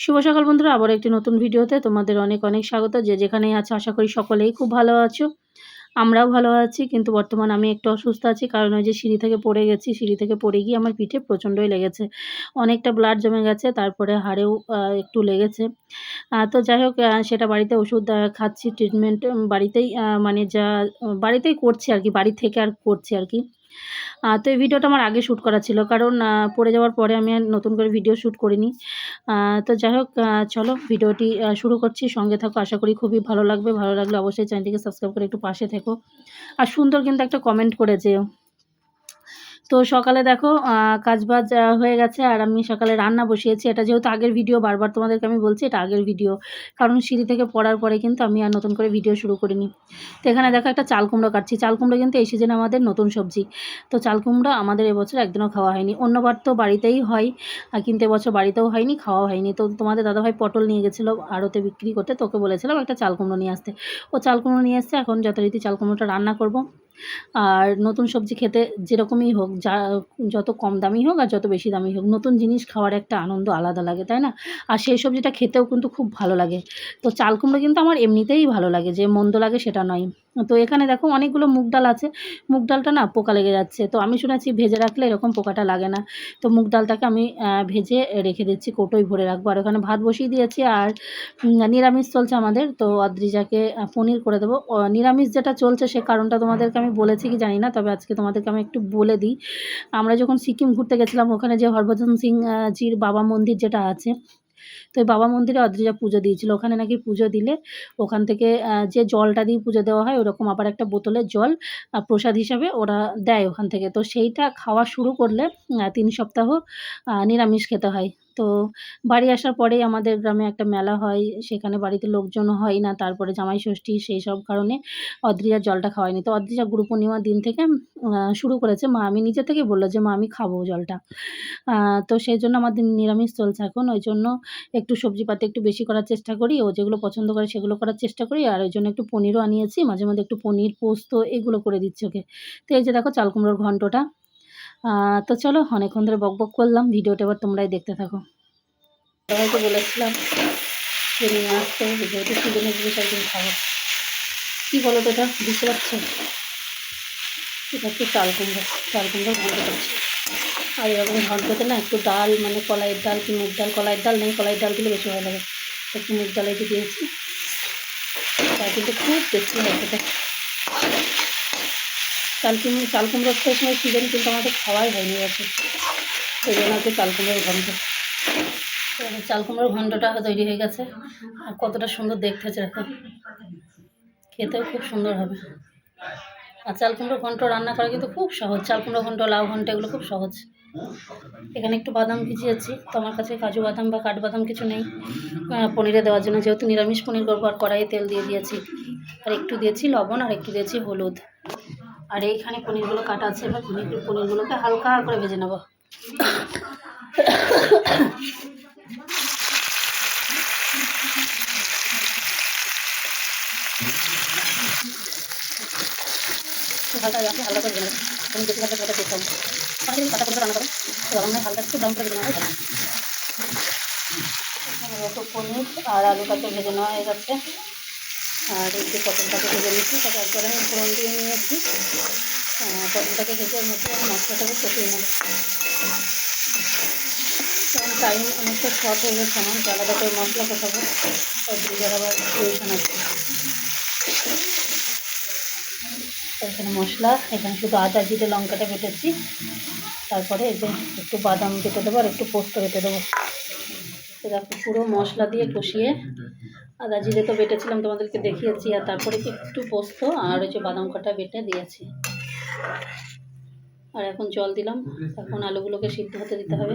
শুভ সকাল বন্ধুরা আবার একটি নতুন ভিডিওতে তোমাদের অনেক অনেক স্বাগত। যে যেখানেই আছো, আশা করি সকলেই খুব ভালো আছো। আমরাও ভালো আছি, কিন্তু বর্তমান আমি একটু অসুস্থ আছি, কারণ ওই যে সিঁড়ি থেকে পড়ে গেছি, সিঁড়ি থেকে পড়ে গিয়ে আমার পিঠে প্রচণ্ডই লেগেছে। অনেকটা ব্লাড জমে গেছে, তারপরে হাড়েও একটু লেগেছে। তো যাই হোক সেটা বাড়িতে ওষুধ খাচ্ছি ট্রিটমেন্ট বাড়িতেই মানে যা, বাড়িতেই করছি আর কি, বাড়ি থেকে আর করছি আর কি। তো এই ভিডিওটা আমার আগে শ্যুট করা ছিল, কারণ পড়ে যাওয়ার পরে আমি আর নতুন করে ভিডিও শ্যুট করিনি। তো যাই হোক চলো ভিডিওটি শুরু করছি। সঙ্গে থাকো, আশা করি খুবই ভালো লাগবে। ভালো লাগলে অবশ্যই চ্যানেলটিকে সাবস্ক্রাইব করে একটু পাশে থেকো। আর সুন্দর কিন্তু একটা কমেন্ট করেছে। তো সকালে দেখো কাজবাজ হয়ে গেছে আর আমি সকালে রান্না বসিয়েছি। এটা যেহেতু আগের ভিডিও, বারবার তোমাদেরকে আমি বলছি এটা আগের ভিডিও। কারণ সিঁড়ি থেকে পড়ার পরে কিন্তু আমি আর নতুন করে ভিডিও শুরু করিনি। তো এখানে দেখো একটা চাল কুমড়ো কাটছি। চাল কুমড়ো কিন্তু এই সিজনে আমাদের নতুন সবজি। তো চাল কুমড়ো আমাদের এবছর একদিনও খাওয়া হয়নি। অন্যবার তো বাড়িতেই হয়, আর কিন্তু এবছর বাড়িতেও হয়নি খাওয়া হয়নি। তো তোমাদের দাদাভাই পটল নিয়ে গেছিল আড়তে বিক্রি করতে, তোকে বলেছিলাম একটা চাল কুমড়ো নিয়ে আসতে। ও চাল কুমড়ো নিয়ে এসছে, এখন যথারীতি চাল কুমড়োটা রান্না করব। আর নতুন সবজি খেতে যেরকমই হোক, যা, যত কম দামি হোক আর যত বেশি দামি হোক, নতুন জিনিস খাওয়ার একটা আনন্দ আলাদা লাগে, তাই না? আর সেই সবজিটা খেতেও কিন্তু খুব ভালো লাগে। তো চাল কুমড়ো কিন্তু আমার এমনিতেই ভালো লাগে, যে মন্দ লাগে সেটা নয়। তো এখানে দেখো অনেকগুলো মুগ ডাল আছে। মুগ ডালটা না পোকা লেগে যাচ্ছে। তো আমি শুনেছি ভেজে রাখলে এরকম পোকাটা লাগে না। তো মুগ ডালটাকে আমি ভেজে রেখে দিচ্ছি, কোটোয় ভরে রাখব। আর ওখানে ভাত বসিয়ে দিয়েছি আর নিরামিষ চলছে আমাদের। তো অদ্রিজাকে পনির করে দেবো। নিরামিষ যেটা চলছে সে কারণটা তোমাদেরকে আমি বলেছি কি জানি না, তবে আজকে তোমাদেরকে আমি একটু বলে দিই। আমরা যখন সিকিম ঘুরতে গেছিলাম, ওখানে যে হরভজন সিং জির বাবা মন্দির যেটা আছে তো বাবা মন্দিরে অদ্রিজা পুজো দিয়েছিল, ওখানে নাকি পুজো দিলে ওখান থেকে যে জলটা দিয়ে পুজো দেওয়া হয়, ওরকম আবার একটা বোতলের জল প্রসাদ হিসাবে ওরা দেয় ওখান থেকে। তো সেইটা খাওয়া শুরু করলে তিন সপ্তাহ নিরামিষ খেতে হয়। তো বাড়ি আসার পরেই আমাদের গ্রামে একটা মেলা হয়, সেখানে বাড়িতে লোকজন হয় না, তারপরে জামাই ষষ্ঠী সেই সব কারণে অদ্রিজার জলটা খাওয়ায়নি। তো অদ্রিজা গুরু পূর্ণিমার দিন থেকে শুরু করেছে মা, আমি নিজে থেকেই বলল যে, মা, আমি খাব জলটা। তো সেই জন্য আমাদের নিরামিষ চলছে এখন, ওই জন্য একটু সবজিপাতি একটু বেশি করার চেষ্টা করি, ও যেগুলো পছন্দ করে সেগুলো করার চেষ্টা করি, আর ওই জন্য একটু পনিরও আনিয়েছি মাঝে মধ্যে একটু পনির পোস্ত এগুলো করে দিচ্ছি ওকে। তো এই যে দেখো চাল কুমড়োর ঘন্টটা তো চলো অনেকক্ষণ ধরে বক বক করলাম, ভিডিওটা এবার তোমরাই দেখতে থাকো। সবাইকে বলেছিলাম যে নিয়ে আসতে জিনিস একদিন খাব কী বলো তো এটা? বুঝতে পারছ? এটা হচ্ছে চাল কুমড়ো চাল কুমড়ো ঘন্ট করছি। আর এরকম ঘন্টতে না একটু ডাল মানে কলাইয়ের ডাল কি মুগ ডাল? কলাইয়ের ডাল নেই, কলাইয়ের ডাল দিলে বেশি ভালো লাগে। একটু মুগ ডাল দিয়েছি তা কিন্তু খুব টেস্টি হয় খেতে। চাল কুমড়ো চাল সময় সিজন কিন্তু আমাদের খাওয়াই হয়নি আছে সেই জন্য হচ্ছে চাল কুমড়োর ঘন্ট চাল কুমড়োর ঘন্টটা তৈরি হয়ে গেছে। আর কতটা সুন্দর দেখতে হচ্ছে এখন খেতেও খুব সুন্দর হবে। আর চাল কুমড়ো ঘন্ট রান্না করা কিন্তু খুব সহজ। চাল কুমড়ো ঘন্ট, লাউ ঘন্ট, এগুলো খুব সহজ। এখানে একটু বাদাম ভিজিয়েছি। তো আমার কাছে কাজু বাদাম বা কাঠবাদাম কিছু নেই। পনিরে দেওয়ার জন্য যেহেতু নিরামিষ পনির করব আর কড়াইয়ে তেল দিয়ে দিয়েছি। আর একটু দিয়েছি লবণ, আর একটু দিয়েছি হলুদ। আর এইখানে পনিরগুলো কাটা আছে, এবার পনির পনিরগুলোকে হালকা করে ভেজে নেব। হালকা আমি হালকা করে করে পনির রান্না করে। তো হালকা একটু করে পনির আর ভেজে নেওয়া হয়ে গেছে। আর এই যে পটলটাকে ভেজে নিচ্ছি তাকে একবারে আমি ফোড়ন দিয়ে নিয়েছি। আহ, পটলটাকে ভেজে ওর মধ্যে আমি মশলাটাকে কষিয়ে নেব। কারণ টাইম অনেকটা শর্ট হয়ে গেছে আমার আলাদা করে মশলা কষাবো। আর দুজন আবার টিউশন আছে। এখানে মশলা এখানে শুধু আদা জিরে লঙ্কাটা বেটেছি। তারপরে এই যে একটু বাদাম বেটে দেবো আর একটু পোস্ত বেটে দেবো। দেখো পুরো মশলা দিয়ে কষিয়ে আদা জিরে তো বেটেছিলাম, তোমাদেরকে দেখিয়েছি, আর তারপরে একটু পোস্ত আর ওই যে বাদাম কাটা বেটে দিয়েছি। আর এখন জল দিলাম, এখন আলুগুলোকে সিদ্ধ হতে দিতে হবে।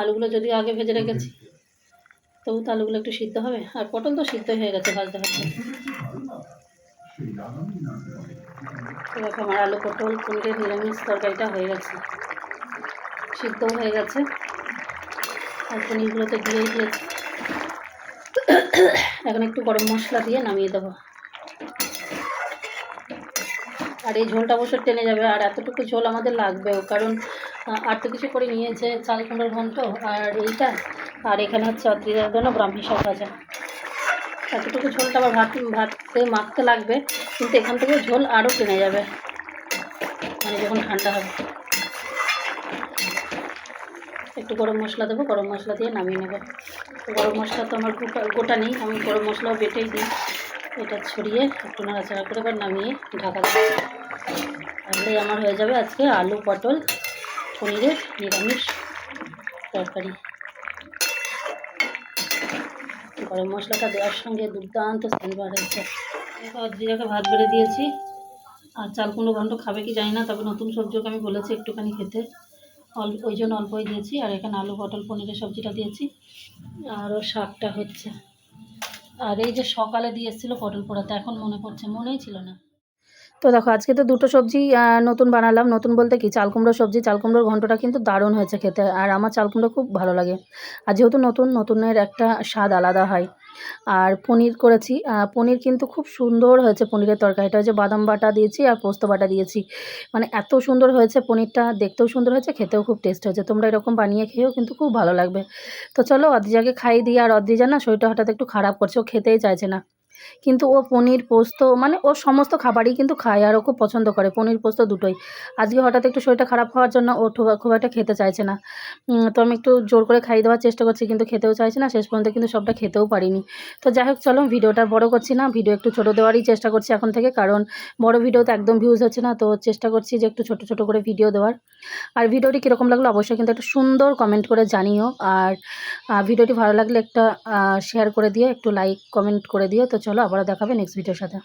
আলুগুলো যদি আগে ভেজে রেখেছি, তবু তো আলুগুলো একটু সিদ্ধ হবে। আর পটল তো সিদ্ধ হয়ে গেছে ভাজতে ভাজতে। দেখো আমার আলু পটল পনিরের নিরামিষ তরকারিটা হয়ে গেছে। সিদ্ধও হয়ে গেছে। আর পনিরগুলো তো দিয়েই দিয়েছি। এখন একটু গরম মশলা দিয়ে নামিয়ে দেবো। আর এই ঝোলটা অবশ্য টেনে যাবে, আর এতটুকু ঝোল আমাদের লাগবেও, কারণ আর তো কিছু করে নিয়েছে চাল কুমড়োর ঘন্ট, আর এইটা, আর এখানে হচ্ছে অদ্রিজার জন্য ব্রাহ্মী শাক ভাজা। এতটুকু ঝোলটা আবার ভাত, ভাতে মাখতে লাগবে, কিন্তু এখান থেকে ঝোল আরও টেনে যাবে মানে যখন ঠান্ডা হবে। একটু গরম মশলা দেবো, গরম মশলা দিয়ে নামিয়ে নেবে। গরম মশলা তো আমার গোটা নেই, আমি গরম মশলাও বেটেই দিই। এটা ছড়িয়ে একটু নাড়াচাড়া করে এবার নামিয়ে ঢাকা দেবো আমার হয়ে যাবে আজকে আলু পটল, পনিরের নিরামিষ তরকারি। গরম মশলাটা দেওয়ার সঙ্গে দুর্দান্ত সেন্ট বার হয়েছে। অদ্রিজাকে ভাত বেড়ে দিয়েছি। আর চাল কুমড়ো ঘন্ট খাবে কি জানি না, তবে নতুন সবজিকে আমি বলেছি একটুখানি খেতে। অল্প ওই জন্য অল্পই দিয়েছি। আর এখানে আলু, পটল, পনিরের সবজিটা দিয়েছি। আরও শাকটা হচ্ছে। আর এই যে সকালে দিয়ে এসেছিল পটল পোড়াতে এখন মনে পড়ছে, মনেই ছিল না। তো দেখো, আজকে তো দুটো সবজি নতুন বানালাম। নতুন বলতে কি, চাল কুমড়োর সবজি, চাল কুমড়োর ঘন্টটা কিন্তু দারুণ হয়েছে খেতে। আর আমার চাল কুমড়ো খুব ভালো লাগে। আর যেহেতু নতুন, নতুনের একটা স্বাদ আলাদা হয়। আর পনির করেছি। পনির কিন্তু খুব সুন্দর হয়েছে পনিরের তরকারিটা। হচ্ছে বাদাম বাটা দিয়েছি আর পোস্ত বাটা দিয়েছি। মানে এত সুন্দর হয়েছে পনিরটা। দেখতেও সুন্দর হয়েছে, খেতেও খুব টেস্ট হয়েছে। তোমরা এরকম বানিয়ে খেয়েও কিন্তু খুব ভালো লাগবে। তো চলো অদ্রিজাকে খাইয়ে দিই। আর অদ্রিজা না শরীরটা হঠাৎ একটু খারাপ করছে। ও খেতেই চাইছে না। কিন্তু ও পনির পোস্ত মানে ও সমস্ত খাবারই কিন্তু খায় আর ও খুব পছন্দ করে পনির পোস্ত দুটোই। আজকে হঠাৎ একটু শরীরটা খারাপ হওয়ার জন্য ও খুব একটা খেতে চাইছে না। তো আমি একটু জোর করে খাইয়ে দেওয়ার চেষ্টা করছি কিন্তু খেতেও চাইছে না, শেষ পর্যন্ত কিন্তু সবটা খেতেও পারিনি। তো যাই হোক, চলো ভিডিওটা বড় করছি না, ভিডিও একটু ছোটো দেওয়ারই চেষ্টা করছি এখন থেকে, কারণ বড় ভিডিওতে একদম ভিউজ হচ্ছে না, তো চেষ্টা করছি যে একটু ছোট ছোট করে ভিডিও দেওয়ার। আর ভিডিওটি কীরকম লাগল অবশ্যই কিন্তু একটা সুন্দর কমেন্ট করে জানিও, আর ভিডিওটি ভালো লাগলে একটা শেয়ার করে দিও, একটু লাইক কমেন্ট করে দিও। তো চলো আবারও দেখাবে নেক্সট ভিডিওর সাথে।